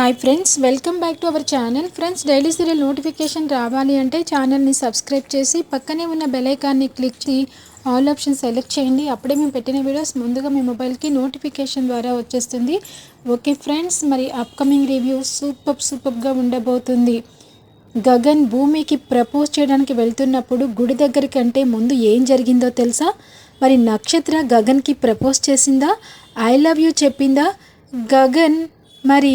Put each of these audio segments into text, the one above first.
Hi friends welcome back to our channel friends daily serial notification రావాలి అంటే ఛానల్ని subscribe చేసి పక్కనే ఉన్న బెలైకాన్ని క్లిక్ చేసి ఆల్ ఆప్షన్ సెలెక్ట్ చేయండి. అప్పుడే మేము పెట్టిన వీడియోస్ ముందుగా మీ మొబైల్కి నోటిఫికేషన్ ద్వారా వచ్చేస్తుంది. ఓకే ఫ్రెండ్స్ మరి అప్కమింగ్ రివ్యూ సూపర్ సూపర్గా ఉండబోతుంది. గగన్ భూమికి ప్రపోజ్ చేయడానికి వెళ్తున్నప్పుడు గుడి దగ్గర కంటే ముందు ఏం జరిగిందో తెలుసా? మరి నక్షత్ర గగన్కి ప్రపోజ్ చేసిందా? ఐ లవ్ యూ చెప్పిందా? గగన్ మరి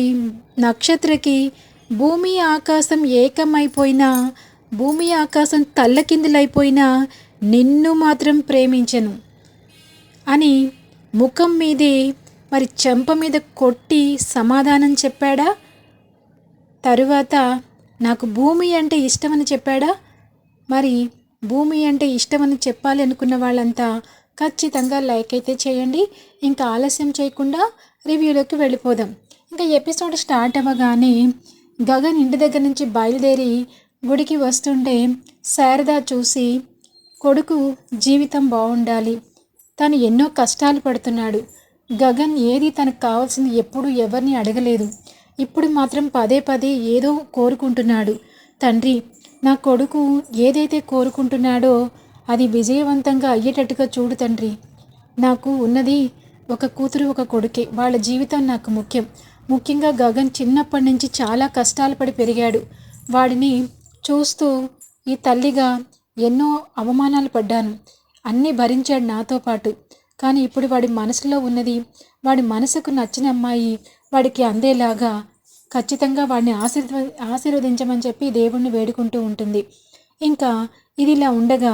నక్షత్రకి భూమి ఆకాశం ఏకమైపోయినా భూమి ఆకాశం తల్లకిందులైపోయినా నిన్ను మాత్రం ప్రేమించను అని ముఖం మీదే మరి చెంప మీద కొట్టి సమాధానం చెప్పాడా? తరువాత నాకు భూమి అంటే ఇష్టమని చెప్పాడా? మరి భూమి అంటే ఇష్టమని చెప్పాలి అనుకున్న వాళ్ళంతా ఖచ్చితంగా లైక్ అయితే చేయండి. ఇంకా ఆలస్యం చేయకుండా రివ్యూలోకి వెళ్ళిపోదాం. ఇంకా ఎపిసోడ్ స్టార్ట్ అవ్వగానే గగన్ ఇంటి దగ్గర నుంచి బయలుదేరి గుడికి వస్తుంటే శారద చూసి కొడుకు జీవితం బాగుండాలి తను ఎన్నో కష్టాలు పడుతున్నాడు. గగన్ ఏది తనకు కావాల్సింది ఎప్పుడు ఎవరిని అడగలేదు. ఇప్పుడు మాత్రం పదే పదే ఏదో కోరుకుంటున్నాడు. తండ్రి నా కొడుకు ఏదైతే కోరుకుంటున్నాడో అది విజయవంతంగా అయ్యేటట్టుగా చూడు తండ్రి. నాకు ఉన్నది ఒక కూతురు ఒక కొడుకే. వాళ్ళ జీవితం నాకు ముఖ్యం. ముఖ్యంగా గగన్ చిన్నప్పటి నుంచి చాలా కష్టాలు పడి పెరిగాడు. వాడిని చూస్తూ ఈ తల్లిగా ఎన్నో అవమానాలు పడ్డాను. అన్నీ భరించాడు నాతో పాటు. కానీ ఇప్పుడు వాడి మనసులో ఉన్నది వాడి మనసుకు నచ్చిన అమ్మాయి వాడికి అందేలాగా ఖచ్చితంగా వాడిని ఆశీర్వ ఆశీర్వదించమని చెప్పి దేవుణ్ణి వేడుకుంటూ ఉంటుంది. ఇంకా ఇది ఇలా ఉండగా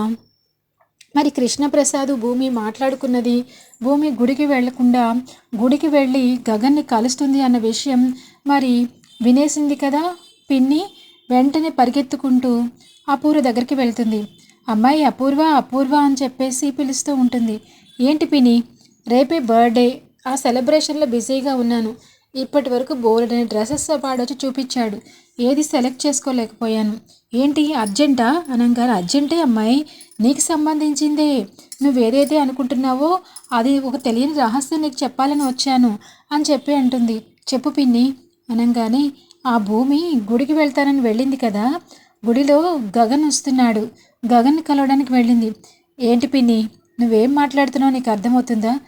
మరి కృష్ణప్రసాద్ భూమి మాట్లాడుకున్నది భూమి గుడికి వెళ్ళకుండా గుడికి వెళ్ళి గగన్ని కలుస్తుంది అన్న విషయం మరి వినేసింది కదా? పిన్ని వెంటనే పరిగెత్తుకుంటూ అపూర్వ దగ్గరికి వెళ్తుంది. అమ్మాయి అపూర్వ అపూర్వ అని చెప్పేసి పిలుస్తూ ఉంటుంది. ఏంటి పిన్ని? రేపే బర్త్డే. ఆ సెలబ్రేషన్లో బిజీగా ఉన్నాను. ఇప్పటి వరకు అనే డ్రెస్సెస్ వచ్చి చూపించాడు. ఏది సెలెక్ట్ చేసుకోలేకపోయాను. ఏంటి అర్జెంటా? అనగారు అర్జెంటే అమ్మాయి? నీకు సంబంధించిందే. నువ్వు ఏదైతే అనుకుంటున్నావో అది ఒక తెలియని రహస్యం నీకు చెప్పాలని వచ్చాను అని చెప్పి అంటుంది. చెప్పు పిన్ని అనగానే ఆ భూమి గుడికి వెళ్తానని వెళ్ళింది కదా? గుడిలో గగన్ వస్తున్నాడు. గగన్ కలవడానికి వెళ్ళింది. ఏంటి పిన్ని నువ్వేం మాట్లాడుతున్నావు నీకు అర్థమవుతుందా?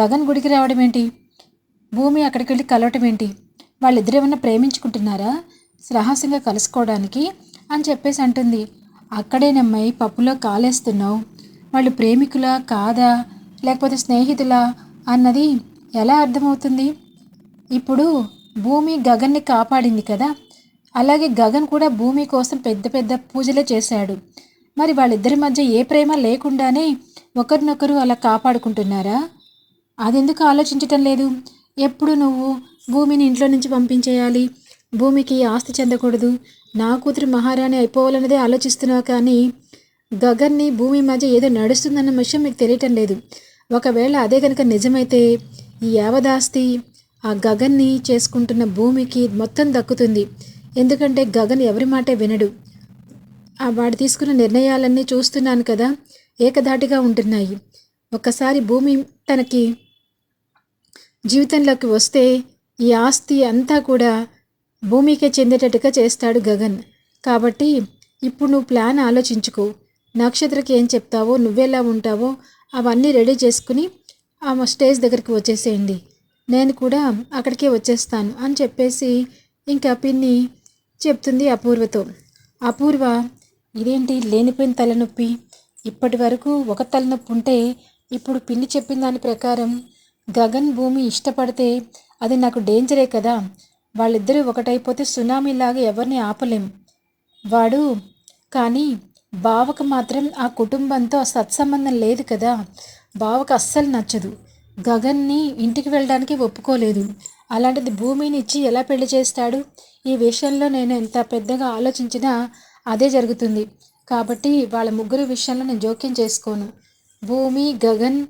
గగన్ గుడికి రావడం ఏంటి భూమి అక్కడికి వెళ్ళి కలవటం ఏంటి వాళ్ళిద్దరు ఏమన్నా ప్రేమించుకుంటున్నారా? రహస్యంగా కలుసుకోవడానికి అని చెప్పేసి అంటుంది. అక్కడేనమ్మాయి పప్పులో కాలేస్తున్నావు. వాళ్ళు ప్రేమికులా కాదా? లేకపోతే స్నేహితులా? అన్నది ఎలా అర్థమవుతుంది? ఇప్పుడు భూమి గగన్ని కాపాడింది కదా? అలాగే గగన్ కూడా భూమి కోసం పెద్ద పెద్ద పూజలే చేశాడు. మరి వాళ్ళిద్దరి మధ్య ఏ ప్రేమ లేకుండానే ఒకరినొకరు అలా కాపాడుకుంటున్నారా? అదెందుకు ఆలోచించటం లేదు? ఎప్పుడు నువ్వు భూమిని ఇంట్లో నుంచి పంపించేయాలి? భూమికి ఆస్తి చెందకూడదు. నా కూతురు మహారాణి అయిపోవాలన్నదే ఆలోచిస్తున్నావు కానీ గగన్ని భూమి మధ్య ఏదో నడుస్తుందన్న విషయం మీకు తెలియటం లేదు. ఒకవేళ అదే కనుక నిజమైతే ఈ యావదాస్తి ఆ గగన్ని చేసుకుంటున్న భూమికి మొత్తం దక్కుతుంది. ఎందుకంటే గగన్ ఎవరి మాటే వినడు. ఆ వాడు తీసుకున్న నిర్ణయాలన్నీ చూస్తున్నాను కదా ఏకధాటిగా ఉంటున్నాయి. ఒక్కసారి భూమి తనకి జీవితంలోకి వస్తే ఈ ఆస్తి అంతా కూడా భూమికే చెందేటట్టుగా చేస్తాడు గగన్. కాబట్టి ఇప్పుడు నువ్వు ప్లాన్ ఆలోచించుకో. నక్షత్రకి ఏం చెప్తావో నువ్వెలా ఉంటావో అవన్నీ రెడీ చేసుకుని ఆ స్టేజ్ దగ్గరికి వచ్చేసేయండి. నేను కూడా అక్కడికే వచ్చేస్తాను అని చెప్పేసి ఇంకా పిన్ని చెప్తుంది అపూర్వతో. అపూర్వ ఇదేంటి లేనిపోయిన తలనొప్పి? ఇప్పటి వరకు ఒక తలనొప్పి ఉంటే ఇప్పుడు పిన్ని చెప్పిన దాని ప్రకారం గగన్ భూమి ఇష్టపడితే అది నాకు డేంజరే కదా. వాళ్ళిద్దరూ ఒకటైపోతే సునామీలాగా ఎవరిని ఆపలేం. వాడు కానీ బావకు మాత్రం ఆ కుటుంబంతో సత్సంబంధం లేదు కదా. బావకు అస్సలు నచ్చదు. గగన్ని ఇంటికి వెళ్ళడానికి ఒప్పుకోలేదు. అలాంటిది భూమిని ఇచ్చి ఎలా పెళ్ళి చేస్తాడు? ఈ విషయంలో నేను ఎంత పెద్దగా ఆలోచించినా అదే జరుగుతుంది. కాబట్టి వాళ్ళ ముగ్గురు విషయంలో నేను జోక్యం చేసుకోను. భూమి గగన్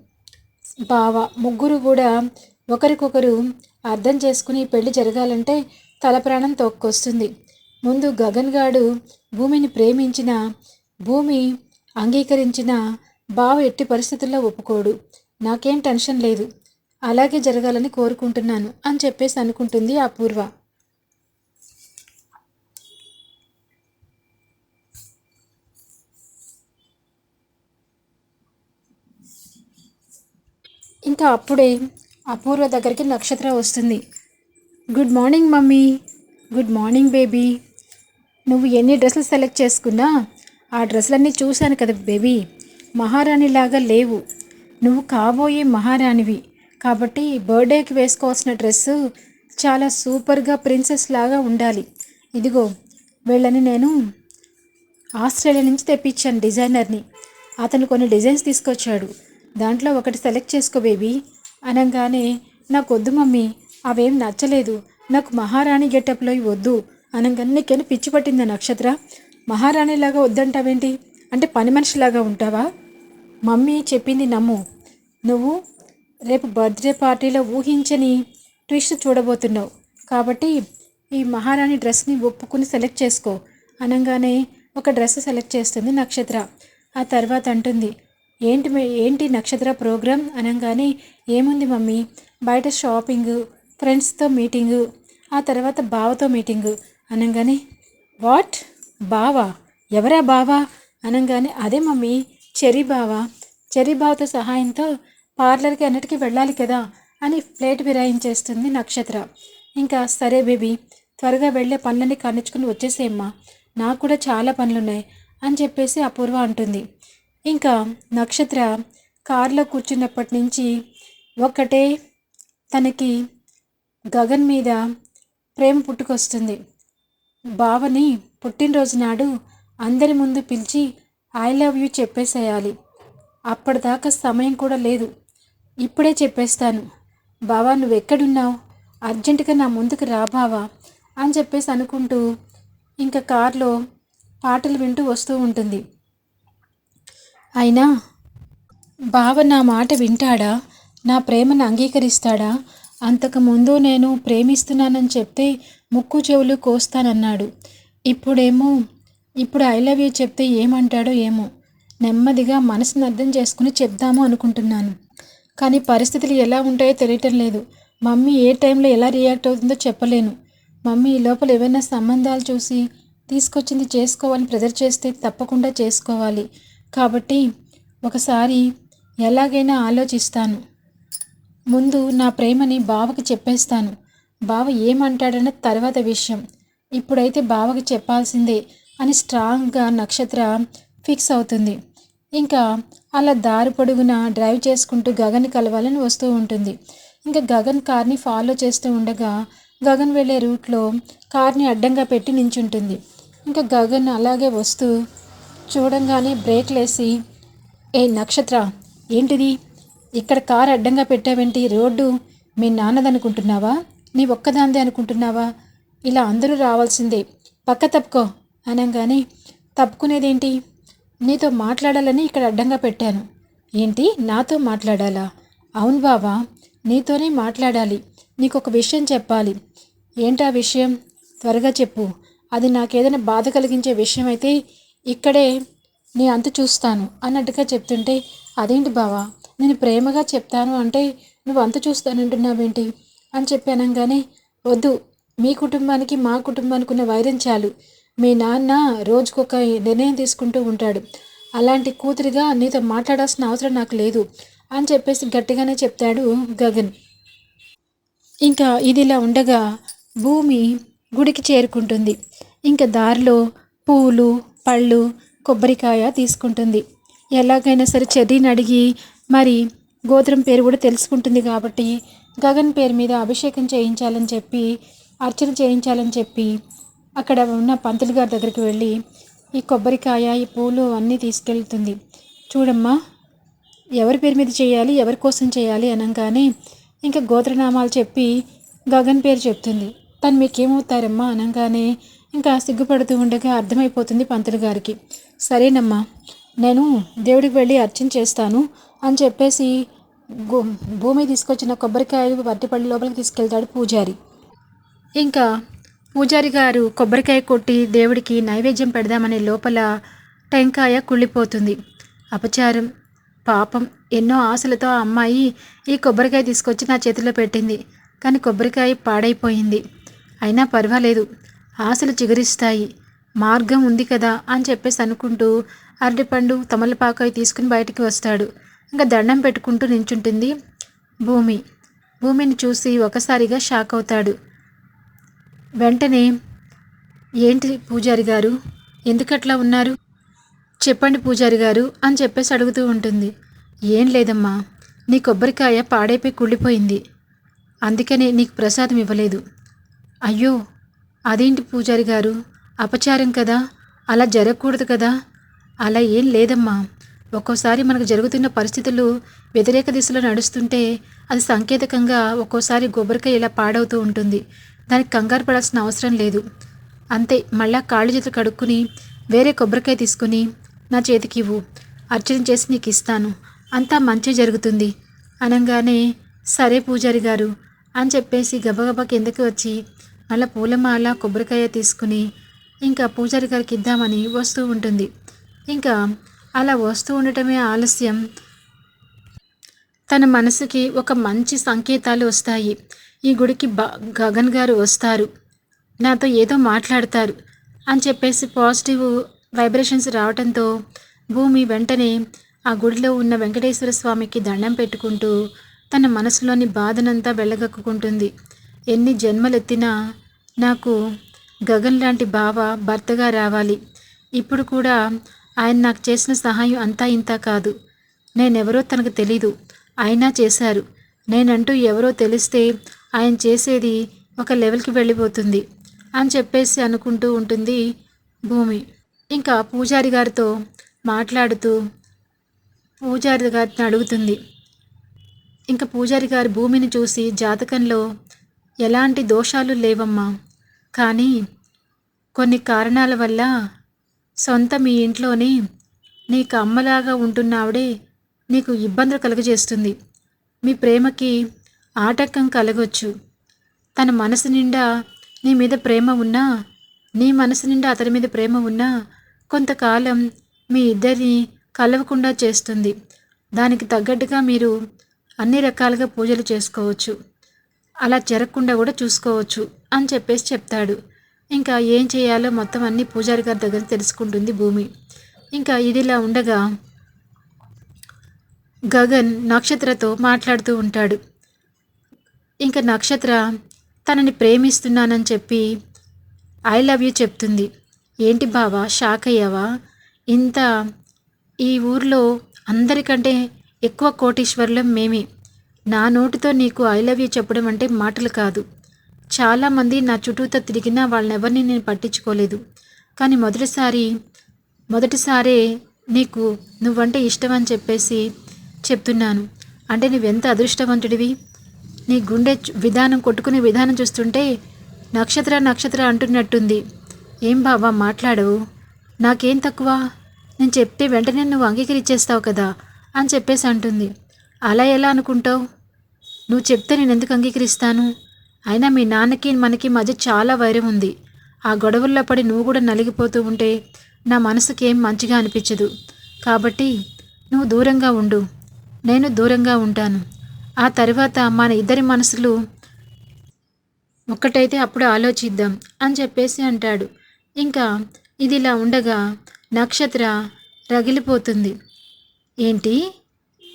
బావ. ముగ్గురు కూడా ఒకరికొకరు అర్థం చేసుకుని పెళ్ళి జరగాలంటే తల ప్రాణం తోక్కొస్తుంది. ముందు గగన్ గాడు భూమిని ప్రేమించిన భూమి అంగీకరించిన బావ ఎట్టి పరిస్థితుల్లో ఒప్పుకోడు. నాకేం టెన్షన్ లేదు. అలాగే జరగాలని కోరుకుంటున్నాను అని చెప్పేసి అనుకుంటుంది అపూర్వ ఇంకా అప్పుడే అపూర్వ దగ్గరికి నక్షత్ర వస్తుంది. Good morning mummy. Good morning baby. నువ్వు ఎన్ని డ్రెస్సులు సెలెక్ట్ చేసుకున్నా ఆ డ్రెస్సులన్నీ చూశాను కదా బేబీ. మహారాణిలాగా లేవు. నువ్వు కాబోయే మహారాణివి. కాబట్టి బర్త్డేకి వేసుకోవాల్సిన డ్రెస్సు చాలా సూపర్గా ప్రిన్సెస్ లాగా ఉండాలి. ఇదిగో వీళ్ళని నేను ఆస్ట్రేలియా నుంచి తెప్పించాను డిజైనర్ని. అతను కొన్ని డిజైన్స్ తీసుకొచ్చాడు. దాంట్లో ఒకటి సెలెక్ట్ చేసుకో బేబీ అనగానే నాకు వద్దు మమ్మీ అవేం నచ్చలేదు. నాకు మహారాణి గెటప్లో వద్దు. అనగానే నీకేనా పిచ్చి పట్టిందా నక్షత్ర. మహారాణిలాగా వద్దంటావేంటి? అంటే పని మనిషిలాగా ఉంటావా? మమ్మీ చెప్పింది నమ్ము. నువ్వు రేపు బర్త్డే పార్టీలో ఊహించని ట్విస్ట్ చూడబోతున్నావు. కాబట్టి ఈ మహారాణి డ్రెస్ని ఒప్పుకుని సెలెక్ట్ చేసుకో. అనగానే ఒక డ్రెస్ సెలెక్ట్ చేస్తుంది నక్షత్ర. ఆ తర్వాత అంటుంది ఏంటి మే- ఏంటి నక్షత్ర ప్రోగ్రామ్ అనగానే ఏముంది మమ్మీ? బయట షాపింగ్ ఫ్రెండ్స్తో మీటింగు ఆ తర్వాత బావతో మీటింగు అనగానే వాట్? బావా? ఎవరా బావా? అనగానే అదే మమ్మీ చెరి బావా. చెరి బావతో సహాయంతో పార్లర్కి అన్నిటికీ వెళ్ళాలి కదా అని ప్లేట్ విరాయించేస్తుంది నక్షత్ర. ఇంకా సరే బేబీ త్వరగా వెళ్ళే పనులన్నీ కానిచ్చుకుని వచ్చేసేమ్మా నాకు కూడా చాలా పనులున్నాయి అని చెప్పేసి అపూర్వ అంటుంది. ఇంకా నక్షత్ర కారులో కూర్చున్నప్పటి నుంచి ఒక్కటే తనకి గగన్ మీద ప్రేమ పుట్టుకొస్తుంది. బావని పుట్టినరోజు నాడు అందరి ముందు పిలిచి ఐ లవ్ యూ చెప్పేసేయాలి. అప్పటిదాకా సమయం కూడా లేదు. ఇప్పుడే చెప్పేస్తాను. బావా నువ్వు ఎక్కడున్నావు అర్జెంటుగా నా ముందుకు రా బావా అని చెప్పేసి అనుకుంటూ ఇంకా కారులో పాటలు వింటూ వస్తూ ఉంటుంది. అయినా బావ నా మాట వింటాడా? నా ప్రేమను అంగీకరిస్తాడా? అంతకుముందు నేను ప్రేమిస్తున్నానని చెప్తే ముక్కు చెవులు కోస్తానన్నాడు. ఇప్పుడేమో ఇప్పుడు ఐ లవ్ యూ చెప్తే ఏమంటాడో ఏమో. నెమ్మదిగా మనసును అర్థం చేసుకుని చెప్దాము అనుకుంటున్నాను. కానీ పరిస్థితులు ఎలా ఉంటాయో తెలియటం లేదు. మమ్మీ ఏ టైంలో ఎలా రియాక్ట్ అవుతుందో చెప్పలేను. మమ్మీ ఈ లోపల ఏవైనా సంబంధాలు చూసి తీసుకొచ్చింది చేసుకోవాలని ప్రెజర్ చేస్తే తప్పకుండా చేసుకోవాలి. కాబట్టి ఒకసారి ఎలాగైనా ఆలోచిస్తాను. ముందు నా ప్రేమని బావకి చెప్పేస్తాను. బావ ఏమంటాడన్న తర్వాత విషయం. ఇప్పుడైతే బావకి చెప్పాల్సిందే అని స్ట్రాంగ్గా నక్షత్ర ఫిక్స్ అవుతుంది. ఇంకా అలా దారి పొడుగున డ్రైవ్ చేసుకుంటూ గగన్ కలవాలని వస్తూ ఉంటుంది. ఇంకా గగన్ కార్ని ఫాలో చేస్తూ ఉండగా గగన్ వెళ్ళే రూట్లో కార్ని అడ్డంగా పెట్టి నించుంటుంది. ఇంకా గగన్ అలాగే వస్తూ చూడంగానే బ్రేక్లేసి ఏ నక్షత్ర ఏంటిది? ఇక్కడ కారు అడ్డంగా పెట్టావేంటి? రోడ్డు మీ నాన్నదనుకుంటున్నావా? నీ ఒక్కదాందే అనుకుంటున్నావా? ఇలా అందరూ రావాల్సిందే. పక్క తప్పుకో అనగానే తప్పుకునేదేంటి? నీతో మాట్లాడాలని ఇక్కడ అడ్డంగా పెట్టాను. ఏంటి? నాతో మాట్లాడాలా? అవును బావా నీతోనే మాట్లాడాలి. నీకు ఒక విషయం చెప్పాలి. ఏంటా విషయం? త్వరగా చెప్పు. అది నాకేదైనా బాధ కలిగించే విషయం అయితే ఇక్కడే నీ అంతు చూస్తాను అన్నట్టుగా చెప్తుంటే అదేంటి బావా? నేను ప్రేమగా చెప్తాను అంటే నువ్వు అంతు చూస్తానంటున్నావేంటి? అని చెప్పి అనగానే వద్దు మీ కుటుంబానికి మా కుటుంబానికి ఉన్న వైరం చాలు. మీ నాన్న రోజుకొక నిర్ణయం తీసుకుంటూ ఉంటాడు. అలాంటి కూతురిగా నీతో మాట్లాడాల్సిన అవసరం నాకు లేదు అని చెప్పేసి గట్టిగానే చెప్తాడు గగన్. ఇంకా ఇదిలా ఉండగా భూమి గుడికి చేరుకుంటుంది. ఇంకా దారిలో పూలు పళ్ళు కొబ్బరికాయ తీసుకుంటుంది. ఎలాగైనా సరే చెర్రీని అడిగి మరి గోత్రం పేరు కూడా తెలుసుకుంటుంది కాబట్టి గగన్ పేరు మీద అభిషేకం చేయించాలని చెప్పి అర్చన చేయించాలని చెప్పి అక్కడ ఉన్న పంతులు గారి దగ్గరికి వెళ్ళి ఈ కొబ్బరికాయ ఈ పూలు అన్నీ తీసుకెళ్తుంది. చూడమ్మా ఎవరి పేరు మీద చేయాలి ఎవరి కోసం చేయాలి అనగానే ఇంకా గోత్రనామాలు చెప్పి గగన్ పేరు చెప్తుంది. తను మీకేమవుతారమ్మా అనగానే ఇంకా సిగ్గుపడుతూ ఉండగా అర్థమైపోతుంది పంతులు గారికి. సరేనమ్మా నేను దేవుడికి వెళ్ళి అర్చన చేస్తాను అని చెప్పేసి భూమి తీసుకొచ్చిన కొబ్బరికాయలు వడ్డిపల్లి లోపలికి తీసుకెళ్తాడు పూజారి. ఇంకా పూజారి గారు కొబ్బరికాయ కొట్టి దేవుడికి నైవేద్యం పెడదామనే లోపల టెంకాయ కుళ్ళిపోతుంది. అపచారం పాపం ఎన్నో ఆశలతో ఆ అమ్మాయి ఈ కొబ్బరికాయ తీసుకొచ్చి నా చేతిలో పెట్టింది. కానీ కొబ్బరికాయ పాడైపోయింది. అయినా పర్వాలేదు ఆశలు చిగురిస్తాయి. మార్గం ఉంది కదా అని చెప్పేసి అనుకుంటూ అరటిపండు తమలపాకాయ తీసుకుని బయటికి వస్తాడు. ఇంకా దండం పెట్టుకుంటూ నించుంటుంది భూమి. భూమిని చూసి ఒకసారిగా షాక్ అవుతాడు. వెంటనే ఏంటి పూజారి గారు? ఎందుకట్లా ఉన్నారు? చెప్పండి పూజారి గారు అని చెప్పేసి అడుగుతూ ఉంటుంది. ఏం లేదమ్మా నీ కొబ్బరికాయ పాడైపోయి కుళ్ళిపోయింది. అందుకనే నీకు ప్రసాదం ఇవ్వలేదు. అయ్యో అదేంటి పూజారి గారు? అపచారం కదా? అలా జరగకూడదు కదా? అలా ఏం లేదమ్మా. ఒక్కోసారి మనకు జరుగుతున్న పరిస్థితులు వ్యతిరేక దిశలో నడుస్తుంటే అది సంకేతకంగా ఒక్కోసారి కొబ్బరికాయ ఇలా పాడవుతూ ఉంటుంది. దానికి కంగారు పడాల్సిన అవసరం లేదు. అంతే మళ్ళా కాళ్ళు చేతులు కడుక్కుని వేరే కొబ్బరికాయ తీసుకుని నా చేతికి ఇవ్వు. అర్చన చేసి నీకు ఇస్తాను. అంతా మంచి జరుగుతుంది. అనగానే సరే పూజారి గారు అని చెప్పేసి గబగబా కిందకి వచ్చి మళ్ళీ పూలమాల కొబ్బరికాయ తీసుకుని ఇంకా పూజారి గారికి ఇద్దామని వస్తూ ఉంటుంది. ఇంకా అలా వస్తూ ఉండటమే ఆలస్యం. తన మనసుకి ఒక మంచి సంకేతాలు వస్తాయి. ఈ గుడికి బ గగన్ గారు వస్తారు. నాతో ఏదో మాట్లాడతారు అని చెప్పేసి పాజిటివ్ వైబ్రేషన్స్ రావడంతో భూమి వెంటనే ఆ గుడిలో ఉన్న వెంకటేశ్వర స్వామికి దండం పెట్టుకుంటూ తన మనసులోని బాధనంతా వెళ్ళగక్కుంటుంది ఎన్ని జన్మలెత్తినా నాకు గగన్ లాంటి బావ భర్తగా రావాలి. ఇప్పుడు కూడా ఆయన నాకు చేసిన సహాయం అంతా ఇంత కాదు. నేనెవరో తనకు తెలీదు. అయినా చేశారు. నేనంటూ ఎవరో తెలిస్తే ఆయన చేసేది ఒక లెవెల్కి వెళ్ళిపోతుంది అని చెప్పేసి అనుకుంటూ ఉంటుంది భూమి. ఇంకా పూజారి గారితో మాట్లాడుతూ పూజారి గారిని అడుగుతుంది. ఇంకా పూజారి గారి భూమిని చూసి జాతకంలో ఎలాంటి దోషాలు లేవమ్మా. కానీ కొన్ని కారణాల వల్ల సొంత మీ ఇంట్లోనే నీకు అమ్మలాగా ఉంటున్నావిడే నీకు ఇబ్బందులు కలుగజేస్తుంది. మీ ప్రేమకి ఆటంకం కలగొచ్చు. తన మనసు నిండా నీ మీద ప్రేమ ఉన్నా నీ మనసు నిండా అతని మీద ప్రేమ ఉన్నా కొంతకాలం మీ ఇద్దరిని కలవకుండా చేస్తుంది. దానికి తగ్గట్టుగా మీరు అన్ని రకాలుగా పూజలు చేసుకోవచ్చు. అలా జరగకుండా కూడా చూసుకోవచ్చు అని చెప్పేసి చెప్తాడు. ఇంకా ఏం చేయాలో మొత్తం అన్ని పూజారి గారి దగ్గర తెలుసుకుంటుంది భూమి. ఇంకా ఇదిలా ఉండగా గగన్ నక్షత్రతో మాట్లాడుతూ ఉంటాడు. ఇంకా నక్షత్ర తనని ప్రేమిస్తున్నానని చెప్పి ఐ లవ్ యూ చెప్తుంది. ఏంటి బావా షాక్ అయ్యావా? ఇంత ఈ ఊర్లో అందరికంటే ఎక్కువ కోటీశ్వర్లం మేమే. నా నోటితో నీకు ఐ లవ్ యూ చెప్పడం అంటే మాటలు కాదు. చాలామంది నా చుట్టూతో తిరిగినా వాళ్ళనెవరిని నేను పట్టించుకోలేదు. కానీ మొదటిసారి మొదటిసారే నీకు నువ్వంటే ఇష్టం అని చెప్పేసి చెప్తున్నాను. అంటే నువ్వెంత అదృష్టవంతుడివి? నీ గుండె విధానం కొట్టుకునే విధానం చూస్తుంటే నక్షత్ర నక్షత్ర అంటున్నట్టుంది. ఏం బావా మాట్లాడవు? నాకేం తక్కువ? నేను చెప్తే వెంటనే నువ్వు అంగీకరించేస్తావు కదా అని చెప్పేసి అంటుంది. అలా ఎలా అనుకుంటావు? నువ్వు చెప్తే నేను ఎందుకు అంగీకరిస్తాను? అయినా మీ నాన్నకి మనకి మధ్య చాలా వైరం ఉంది. ఆ గొడవల్లో పడి నువ్వు కూడా నలిగిపోతూ ఉంటే నా మనసుకి ఏం మంచిగా అనిపించదు. కాబట్టి నువ్వు దూరంగా ఉండు. నేను దూరంగా ఉంటాను. ఆ తర్వాత మన ఇద్దరి మనసులు ఒక్కటైతే అప్పుడు ఆలోచిద్దాం అని చెప్పేసి అంటాడు. ఇంకా ఇది ఇలా ఉండగా నక్షత్ర రగిలిపోతుంది. ఏంటి?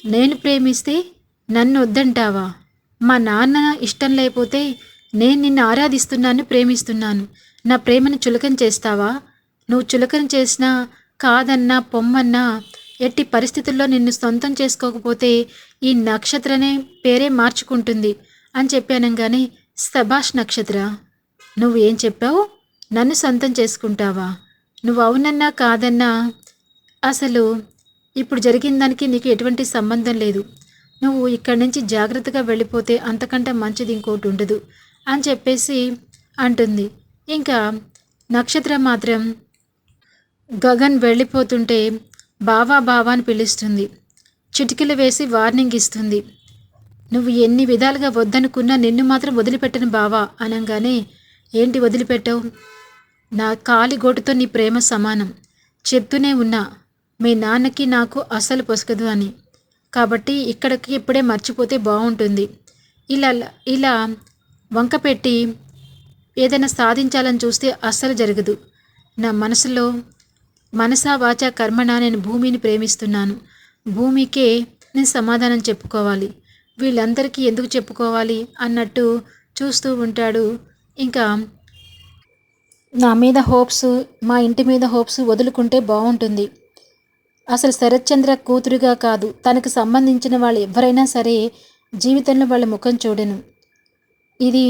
నేను ప్రేమిస్తే నన్ను వద్దంటావా? మా నాన్న ఇష్టం లేకపోతే నేను నిన్ను ఆరాధిస్తున్నాను ప్రేమిస్తున్నాను. నా ప్రేమను చులకన చేస్తావా? నువ్వు చులకన చేసినా కాదన్నా పొమ్మన్నా ఎట్టి పరిస్థితుల్లో నిన్ను సొంతం చేసుకోకపోతే ఈ నక్షత్రనే పేరే మార్చుకుంటుంది అని చెప్పానంగానే సభాష్ నక్షత్ర నువ్వు ఏం చెప్పావు? నన్ను సొంతం చేసుకుంటావా? నువ్వు అవునన్నా కాదన్నా అసలు ఇప్పుడు జరిగిన దానికి నీకు ఎటువంటి సంబంధం లేదు. నువ్వు ఇక్కడి నుంచి జాగ్రత్తగా వెళ్ళిపోతే అంతకంటే మంచిది ఇంకోటి ఉండదు అని చెప్పేసి అంటుంది. ఇంకా నక్షత్రం మాత్రం గగన్ వెళ్ళిపోతుంటే బావా బావా అని పిలుస్తుంది. చిటికలు వేసి వార్నింగ్ ఇస్తుంది. నువ్వు ఎన్ని విధాలుగా వద్దనుకున్నా నిన్ను మాత్రం వదిలిపెట్టను బావా అనగానే ఏంటి వదిలిపెట్టావు? నా కాలి గోటుతో నీ ప్రేమ సమానం. చెప్తూనే ఉన్నా. మీ నాన్నకి నాకు అస్సలు పొసగదు అని. కాబట్టి ఇక్కడికి ఇప్పుడే మర్చిపోతే బాగుంటుంది ఇలా ఇలా వంక పెట్టి ఏదైనా సాధించాలని చూస్తే అస్సలు జరగదు. నా మనసులో మనసా వాచ కర్మణ నేను భూమిని ప్రేమిస్తున్నాను. భూమికే నేను సమాధానం చెప్పుకోవాలి. వీళ్ళందరికీ ఎందుకు చెప్పుకోవాలి అన్నట్టు చూస్తూ ఉంటాడు. ఇంకా నా మీద హోప్స్ మా ఇంటి మీద హోప్స్ వదులుకుంటే బాగుంటుంది అసలు శరత్చంద్ర కూతురుగా కాదు తనకు సంబంధించిన వాళ్ళు ఎవరైనా సరే జీవితంలో వాళ్ళ ముఖం చూడను. ఇది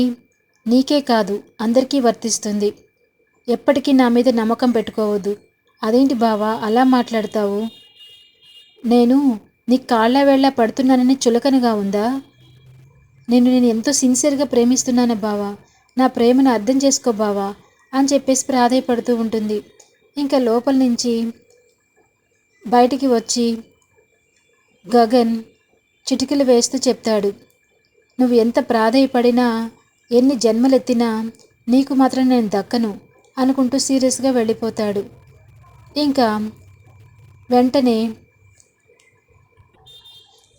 నీకే కాదు అందరికీ వర్తిస్తుంది. ఎప్పటికీ నా మీద నమ్మకం పెట్టుకోవద్దు. అదేంటి బావా అలా మాట్లాడతావు? నేను నీ కాళ్ళ వేళ్ళ పడుతున్నానని చులకనగా ఉందా? నేను నేను ఎంతో సిన్సియర్గా ప్రేమిస్తున్నాను బావా? నా ప్రేమను అర్థం చేసుకో బావా అని చెప్పేసి ప్రాధాయపడుతూ ఉంటుంది. ఇంకా లోపల నుంచి బయటికి వచ్చి గగన్ చిటికలు వేస్తూ చెప్తాడు నువ్వు ఎంత ప్రాధాయపడినా ఎన్ని జన్మలెత్తినా నీకు మాత్రం నేను దక్కను అనుకుంటూ సీరియస్గా వెళ్ళిపోతాడు. ఇంకా వెంటనే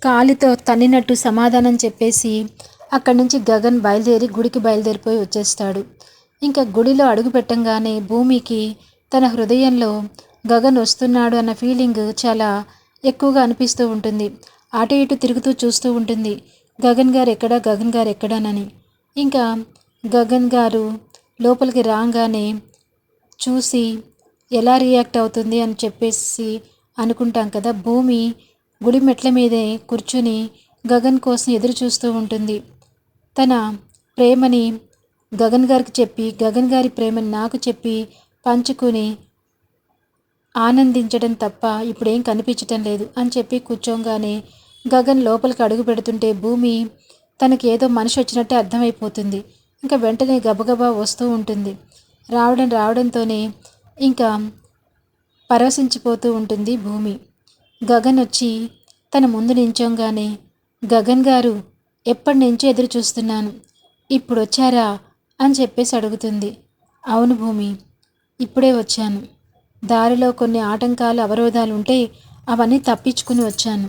కాలితో తన్నినట్టు సమాధానం చెప్పేసి అక్కడి నుంచి గగన్ బయలుదేరి గుడికి బయలుదేరిపోయి వచ్చేస్తాడు. ఇంకా గుడిలో అడుగు పెట్టంగానే భూమికి తన హృదయంలో గగన్ వస్తున్నాడు అన్న ఫీలింగ్ చాలా ఎక్కువగా అనిపిస్తూ ఉంటుంది. అటు ఇటు తిరుగుతూ చూస్తూ ఉంటుంది. గగన్ గారు ఎక్కడా? గగన్ గారు ఎక్కడానని. ఇంకా గగన్ గారు లోపలికి రాగానే చూసి ఎలా రియాక్ట్ అవుతుంది అని చెప్పేసి అనుకుంటాం కదా. భూమి గుడి మెట్ల మీదే కూర్చుని గగన్ కోసం ఎదురు చూస్తూ ఉంటుంది. తన ప్రేమని గగన్ గారికి చెప్పి గగన్ గారి ప్రేమని నాకు చెప్పి పంచుకుని ఆనందించడం తప్ప ఇప్పుడేం కనిపించటం లేదు అని చెప్పి కూర్చోగానే గగన్ లోపలికి అడుగు పెడుతుంటే భూమి తనకి ఏదో మనిషి వచ్చినట్టే అర్థమైపోతుంది. ఇంకా వెంటనే గబగబా వస్తూ ఉంటుంది. రావడం రావడంతోనే ఇంకా పరవశించిపోతూ ఉంటుంది భూమి. గగన్ వచ్చి తన ముందు నించోగానే గగన్ గారు ఎప్పటి నుంచో ఎదురు చూస్తున్నాను. ఇప్పుడు వచ్చారా? అని చెప్పేసి అడుగుతుంది. అవును భూమి ఇప్పుడే వచ్చాను. దారిలో కొన్ని ఆటంకాలు అవరోధాలు ఉంటే అవన్నీ తప్పించుకుని వచ్చాను.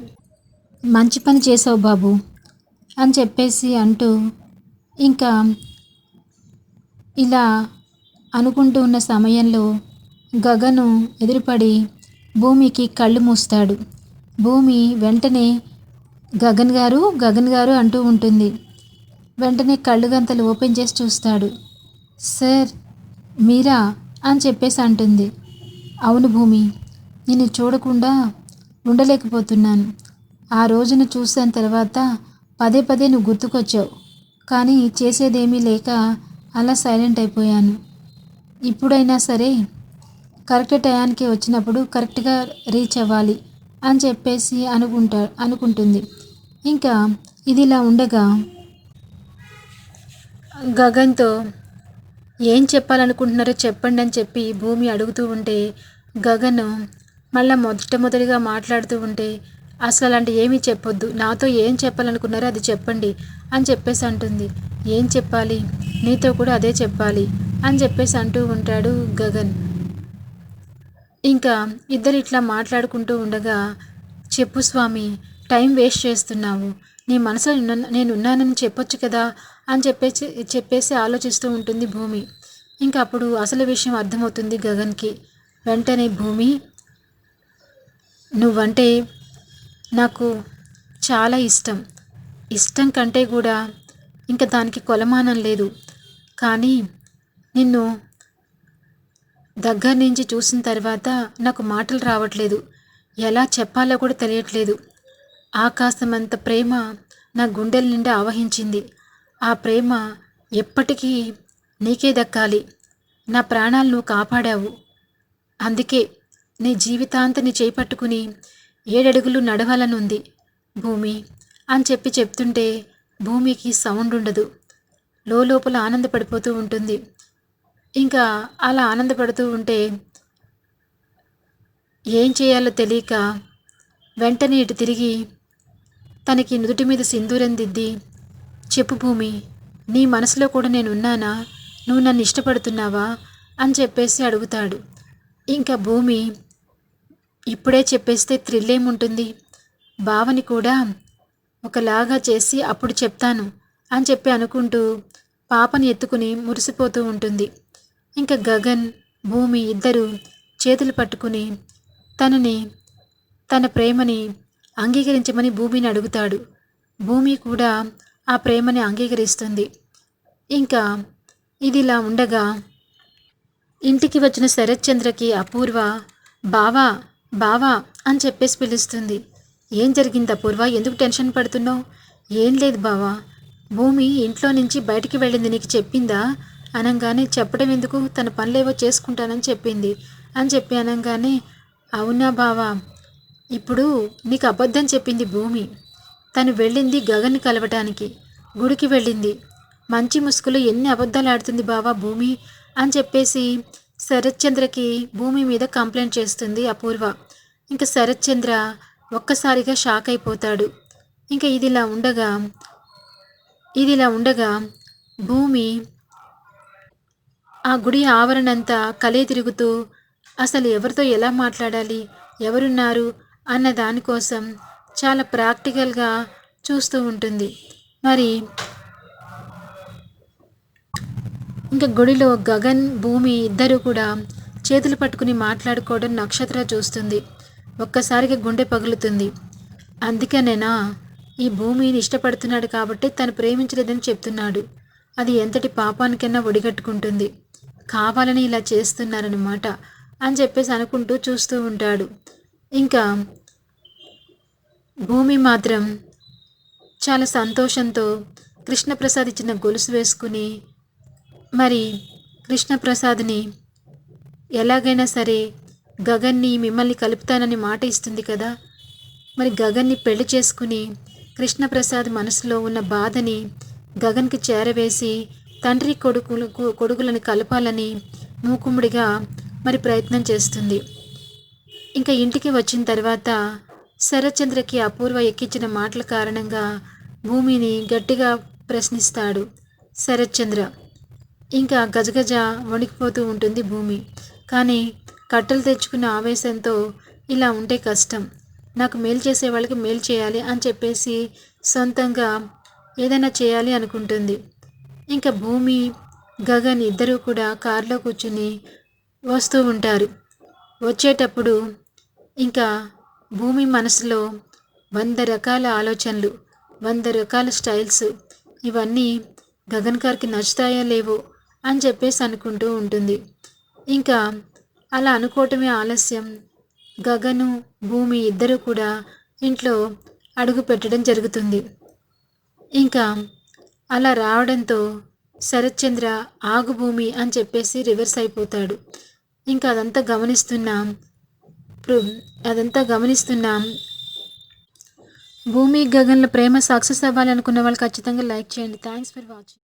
మంచి పని చేసావు బాబు అని చెప్పేసి అంటూ ఇంకా ఇలా అనుకుంటూ ఉన్న సమయంలో గగను ఎదురుపడి భూమికి కళ్ళు మూస్తాడు. భూమి వెంటనే గగన్ గారు గగన్ గారు అంటూ ఉంటుంది. వెంటనే కళ్ళు గంతలు ఓపెన్ చేసి చూస్తాడు. సార్ మీరా? అని చెప్పేసి అంటుంది. అవును భూమి నిన్ను చూడకుండా ఉండలేకపోతున్నాను. ఆ రోజును చూసిన తర్వాత పదే పదే నువ్వు గుర్తుకొచ్చావు. కానీ చేసేదేమీ లేక అలా సైలెంట్ అయిపోయాను. ఇప్పుడైనా సరే కరెక్ట్ టయానికి వచ్చినప్పుడు కరెక్ట్గా రీచ్ అవ్వాలి అని చెప్పేసి అనుకుంటా అనుకుంటుంది. ఇంకా ఇది ఇలా ఉండగా గగన్తో ఏం చెప్పాలనుకుంటున్నారో చెప్పండి అని చెప్పి భూమి అడుగుతూ ఉంటే గగన్ మళ్ళీ మొట్టమొదటిగా మాట్లాడుతూ ఉంటే అసలు అలాంటి ఏమీ చెప్పొద్దు. నాతో ఏం చెప్పాలనుకున్నారో అది చెప్పండి అని చెప్పేసి అంటుంది. ఏం చెప్పాలి? నీతో కూడా అదే చెప్పాలి అని చెప్పేసి అంటూ ఉంటాడు గగన్. ఇంకా ఇద్దరు ఇట్లా మాట్లాడుకుంటూ ఉండగా చెప్పు స్వామి టైం వేస్ట్ చేస్తున్నావు. నీ మనసులో నేను ఉన్నానని చెప్పొచ్చు కదా. అని చెప్పేసి చెప్పేసి ఆలోచిస్తూ ఉంటుంది భూమి. ఇంకా అప్పుడు అసలు విషయం అర్థమవుతుంది గగన్కి. వెంటనే భూమి నువ్వంటే నాకు చాలా ఇష్టం. ఇష్టం కంటే కూడా ఇంకా దానికి కొలమానం లేదు. కానీ నిన్ను దగ్గర నుంచి చూసిన తర్వాత నాకు మాటలు రావట్లేదు. ఎలా చెప్పాలో కూడా తెలియట్లేదు. ఆకాశమంత ప్రేమ నా గుండెల నిండా ఆవహించింది. ఆ ప్రేమ ఎప్పటికీ నీకే దక్కాలి. నా ప్రాణాలు నువ్వు కాపాడావు. అందుకే నీ జీవితాంతని చేపట్టుకుని ఏడడుగులు నడవాలనుంది భూమి అని చెప్పి చెప్తుంటే భూమికి సౌండ్ ఉండదు. లోపల ఆనందపడిపోతూ ఉంటుంది. ఇంకా అలా ఆనందపడుతూ ఉంటే ఏం చేయాలో తెలియక వెంటనే ఇటు తిరిగి తనకి నుదుటి మీద సింధూరం దిద్ది చెప్పు భూమి నీ మనసులో కూడా నేను ఉన్నానా నువ్వు నన్ను ఇష్టపడుతున్నావా? అని చెప్పేసి అడుగుతాడు. ఇంకా భూమి ఇప్పుడే చెప్పేస్తే థ్రిల్ ఏముంటుంది భావని కూడా ఒకలాగా చేసి అప్పుడు చెప్తాను అని చెప్పి అనుకుంటూ పాపని ఎత్తుకుని మురిసిపోతూ ఉంటుంది. ఇంకా గగన్ భూమి ఇద్దరు చేతులు పట్టుకుని తనని తన ప్రేమని అంగీకరించమని భూమిని అడుగుతాడు. భూమి కూడా ఆ ప్రేమని అంగీకరిస్తుంది. ఇంకా ఇదిలా ఉండగా ఇంటికి వచ్చిన శరత్చంద్రకి అపూర్వ బావా బావా అని చెప్పేసి పిలుస్తుంది. ఏం జరిగింది అపూర్వ? ఎందుకు టెన్షన్ పడుతున్నావు? ఏం లేదు బావా. భూమి ఇంట్లో నుంచి బయటికి వెళ్ళింది నీకు చెప్పిందా? అనగానే చెప్పడం ఎందుకు? తన పనులేవో చేసుకుంటానని చెప్పింది. అని చెప్పి అనగానే అవునా బావా. ఇప్పుడు నీకు అబద్ధం చెప్పింది భూమి. తను వెళ్ళింది గగన్ని కలవటానికి. గుడికి వెళ్ళింది. మంచి ముసుగులో ఎన్ని అబద్ధాలు ఆడుతుంది బావా భూమి అని చెప్పేసి శరత్చంద్రకి భూమి మీద కంప్లైంట్ చేస్తుంది అపూర్వ. ఇంకా శరత్చంద్ర ఒక్కసారిగా షాక్ అయిపోతాడు. ఇంకా ఇదిలా ఉండగా ఇదిలా ఉండగా భూమి ఆ గుడి ఆవరణంతా కలే తిరుగుతూ అసలు ఎవరితో ఎలా మాట్లాడాలి? ఎవరున్నారు? అన్న దానికోసం చాలా ప్రాక్టికల్గా చూస్తూ ఉంటుంది. మరి ఇంకా గుడిలో గగన్ భూమి ఇద్దరు కూడా చేతులు పట్టుకుని మాట్లాడుకోవడం నక్షత్ర చూస్తుంది. ఒక్కసారిగా గుండె పగులుతుంది. అందుకనేనా ఈ భూమిని ఇష్టపడుతున్నాడు కాబట్టి తను ప్రేమించలేదని చెప్తున్నాడు. అది ఎంతటి పాపానికైనా ఒడిగట్టుకుంటుంది. కావాలని ఇలా చేస్తున్నారనమాట అని చెప్పేసి అనుకుంటూ చూస్తూ ఉంటాడు. ఇంకా భూమి మాత్రం చాలా సంతోషంతో కృష్ణప్రసాద్ ఇచ్చిన గొలుసు వేసుకుని మరి కృష్ణప్రసాద్ని ఎలాగైనా సరే గగన్ని మిమ్మల్ని కలుపుతానని మాట ఇస్తుంది కదా? మరి గగన్ని పెళ్ళి చేసుకుని కృష్ణప్రసాద్ మనసులో ఉన్న బాధని గగన్కి చేరవేసి తండ్రి కొడుకులు కొడుకులను కలపాలని మూకుముడిగా మరి ప్రయత్నం చేస్తుంది. ఇంకా ఇంటికి వచ్చిన తర్వాత శరత్చంద్రకి అపూర్వ ఎక్కించిన మాటల కారణంగా భూమిని గట్టిగా ప్రశ్నిస్తాడు శరత్చంద్ర. ఇంకా గజగజ వణికిపోతూ ఉంటుంది భూమి. కానీ కట్టలు తెచ్చుకున్న ఆవేశంతో ఇలా ఉంటే కష్టం. నాకు మేలు చేసే వాళ్ళకి మేలు చేయాలి అని చెప్పేసి సొంతంగా ఏదైనా చేయాలి అనుకుంటుంది. ఇంకా భూమి గగన్ ఇద్దరూ కూడా కారులో కూర్చుని వస్తూ ఉంటారు. వచ్చేటప్పుడు ఇంకా భూమి మనసులో వంద రకాల ఆలోచనలు వంద రకాల స్టైల్స్. ఇవన్నీ గగన్ గారికి నచ్చుతాయో లేవో అని చెప్పేసి అనుకుంటూ ఉంటుంది. ఇంకా అలా అనుకోవటమే ఆలస్యం. గగను భూమి ఇద్దరు కూడా ఇంట్లో అడుగు పెట్టడం జరుగుతుంది. ఇంకా అలా రావడంతో శరత్చంద్ర ఆగు భూమి అని చెప్పేసి రివర్స్ అయిపోతాడు. ఇంకా అదంతా గమనిస్తున్నాం అదంతా గమనిస్తున్నాం. భూమి గగన్ల ప్రేమ సక్సెస్ అవ్వాలనుకున్న వాళ్ళు ఖచ్చితంగా లైక్ చేయండి. Thanks for watching